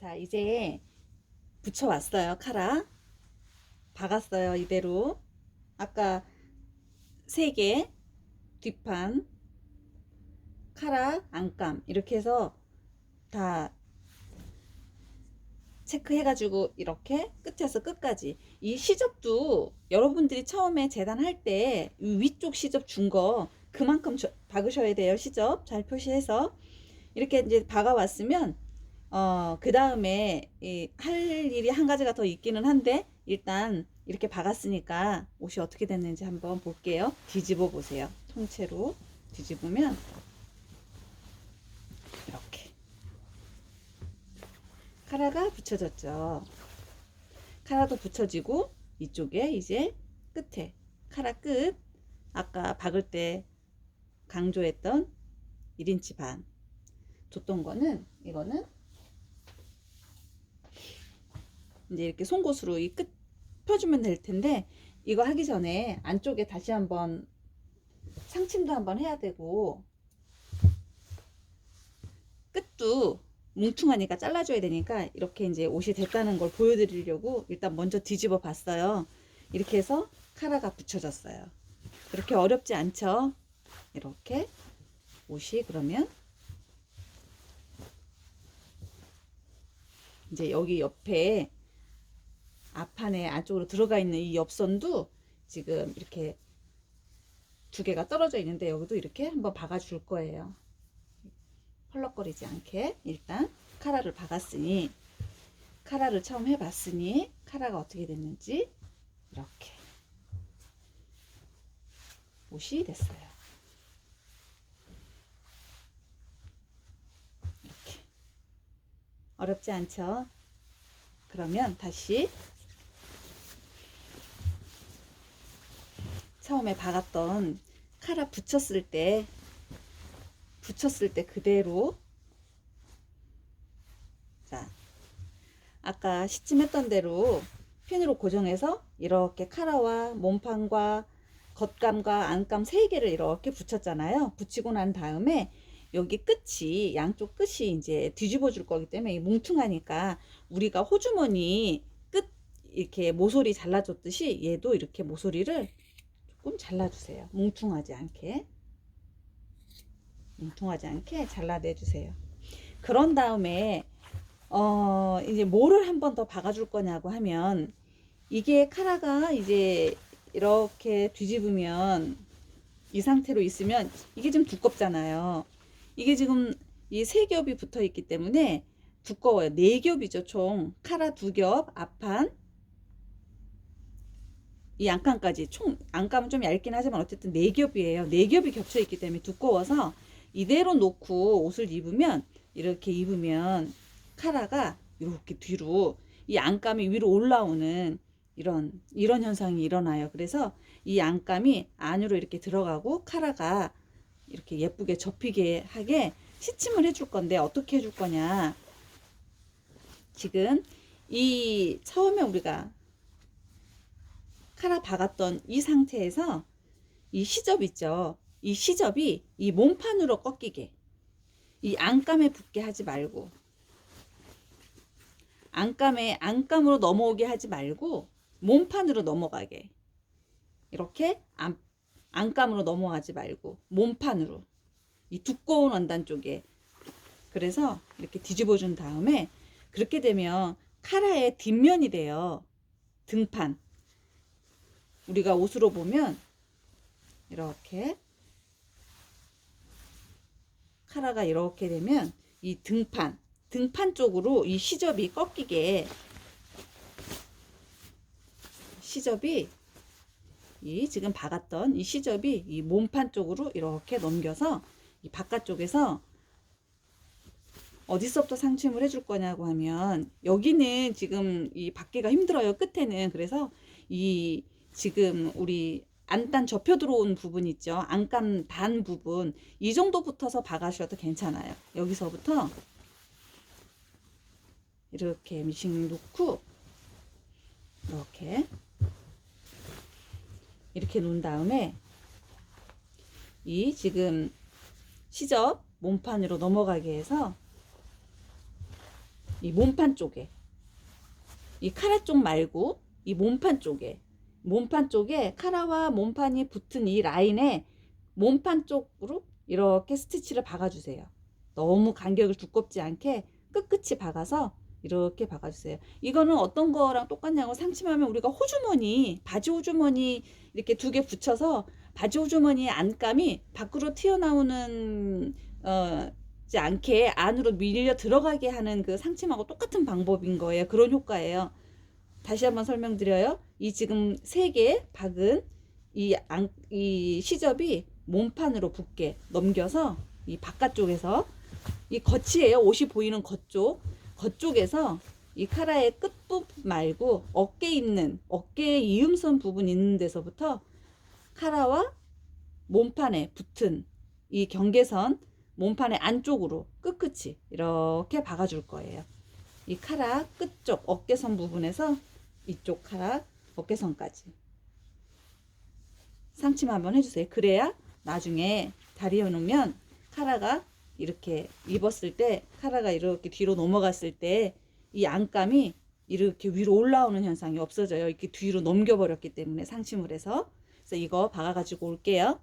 자, 이제 붙여왔어요. 카라. 박았어요. 이대로. 아까 세 개, 뒷판, 카라, 안감. 이렇게 해서 다 체크해 가지고 이렇게 끝에서 끝까지. 이 시접도 여러분들이 처음에 재단할 때 위쪽 시접 준 거 그만큼 저- 박으셔야 돼요. 시접. 잘 표시해서. 이렇게 이제 박아 왔으면 어, 그 다음에 할 일이 한 가지가 더 있기는 한데 일단 이렇게 박았으니까 옷이 어떻게 됐는지 한번 볼게요. 뒤집어 보세요. 통째로 뒤집으면 이렇게 카라가 붙여졌죠. 카라도 붙여지고 이쪽에 이제 끝에 카라 끝 아까 박을 때 강조했던 1인치 반 줬던 거는 이거는 이제 이렇게 송곳으로 이 끝 펴주면 될 텐데 이거 하기 전에 안쪽에 다시 한번 상침도 한번 해야 되고 끝도 뭉퉁하니까 잘라줘야 되니까 이렇게 이제 옷이 됐다는 걸 보여드리려고 일단 먼저 뒤집어 봤어요. 이렇게 해서 카라가 붙여졌어요. 그렇게 어렵지 않죠? 이렇게 옷이 그러면 이제 여기 옆에 앞판에 안쪽으로 들어가 있는 이 옆선도 지금 이렇게 두 개가 떨어져 있는데 여기도 이렇게 한번 박아 줄 거예요. 헐렁거리지 않게 일단 카라를 박았으니 카라를 처음 해봤으니 카라가 어떻게 됐는지 이렇게 옷이 됐어요. 이렇게 어렵지 않죠? 그러면 다시 처음에 박았던 카라 붙였을 때 붙였을 때 그대로 자 아까 시침했던 대로 핀으로 고정해서 이렇게 카라와 몸판과 겉감과 안감 세 개를 이렇게 붙였잖아요. 붙이고 난 다음에 여기 끝이 양쪽 끝이 이제 뒤집어 줄 거기 때문에 이 뭉퉁하니까 우리가 호주머니 끝 이렇게 모서리 잘라줬듯이 얘도 이렇게 모서리를 조금 잘라주세요. 뭉퉁하지 않게. 뭉퉁하지 않게 잘라내 주세요. 그런 다음에 어 이제 뭐를 한 번 더 박아줄 거냐고 하면 이게 카라가 이제 이렇게 뒤집으면 이 상태로 있으면 이게 좀 두껍잖아요. 이게 지금 이 세 겹이 붙어 있기 때문에 두꺼워요. 네 겹이죠, 총. 카라 두 겹, 앞판. 이 안감까지 총 안감은 좀 얇긴 하지만 어쨌든 네 겹이에요. 네 겹이 겹쳐 있기 때문에 두꺼워서 이대로 놓고 옷을 입으면 이렇게 입으면 카라가 이렇게 뒤로 이 안감이 위로 올라오는 이런 이런 현상이 일어나요. 그래서 이 안감이 안으로 이렇게 들어가고 카라가 이렇게 예쁘게 접히게 하게 시침을 해줄 건데 어떻게 해줄 거냐? 지금 이 처음에 우리가 카라 박았던 이 상태에서 이 시접 있죠. 이 시접이 이 몸판으로 꺾이게. 이 안감에 붙게 하지 말고. 안감에 안감으로 넘어오게 하지 말고 몸판으로 넘어가게. 이렇게 안, 안감으로 넘어가지 말고 몸판으로. 이 두꺼운 원단 쪽에. 그래서 이렇게 뒤집어 준 다음에 그렇게 되면 카라의 뒷면이 돼요. 등판 우리가 옷으로 보면 이렇게 카라가 이렇게 되면 이 등판 등판 쪽으로 이 시접이 꺾이게 시접이 이 지금 박았던 이 시접이 이 몸판 쪽으로 이렇게 넘겨서 이 바깥쪽에서 어디서부터 상침을 해줄 거냐고 하면 여기는 지금 이 받기가 힘들어요 끝에는. 그래서 이 지금 우리 안단 접혀 들어온 부분 있죠. 안감 단 부분. 이 정도 붙어서 박아주셔도 괜찮아요. 여기서부터 이렇게 미싱 놓고 이렇게 이렇게 놓은 다음에 이 지금 시접 몸판으로 넘어가게 해서 이 몸판 쪽에 이 카라 쪽 말고 이 몸판 쪽에 몸판 쪽에 카라와 몸판이 붙은 이 라인에 몸판 쪽으로 이렇게 스티치를 박아주세요. 너무 간격을 두껍지 않게 끝끝이 박아서 이렇게 박아주세요. 이거는 어떤 거랑 똑같냐고 상침하면 우리가 호주머니, 바지 호주머니 이렇게 두 개 붙여서 바지 호주머니의 안감이 밖으로 튀어나오는 어, 지 않게 안으로 밀려 들어가게 하는 그 상침하고 똑같은 방법인 거예요. 그런 효과예요. 다시 한번 설명드려요. 이 지금 세 개 박은 이, 안, 이 시접이 몸판으로 붙게 넘겨서 이 바깥쪽에서 이 겉이에요. 옷이 보이는 겉쪽. 겉쪽에서 이 카라의 끝부분 말고 어깨 있는 어깨의 이음선 부분 있는 데서부터 카라와 몸판에 붙은 이 경계선 몸판의 안쪽으로 끝끝이 이렇게 박아줄 거예요. 이 카라 끝쪽 어깨선 부분에서 이쪽 카라 어깨선까지 상침 한번 해주세요. 그래야 나중에 다리에 놓으면 카라가 이렇게 입었을 때 카라가 이렇게 뒤로 넘어갔을 때 이 안감이 이렇게 위로 올라오는 현상이 없어져요. 이렇게 뒤로 넘겨버렸기 때문에 상침을 해서 그래서 이거 박아가지고 올게요.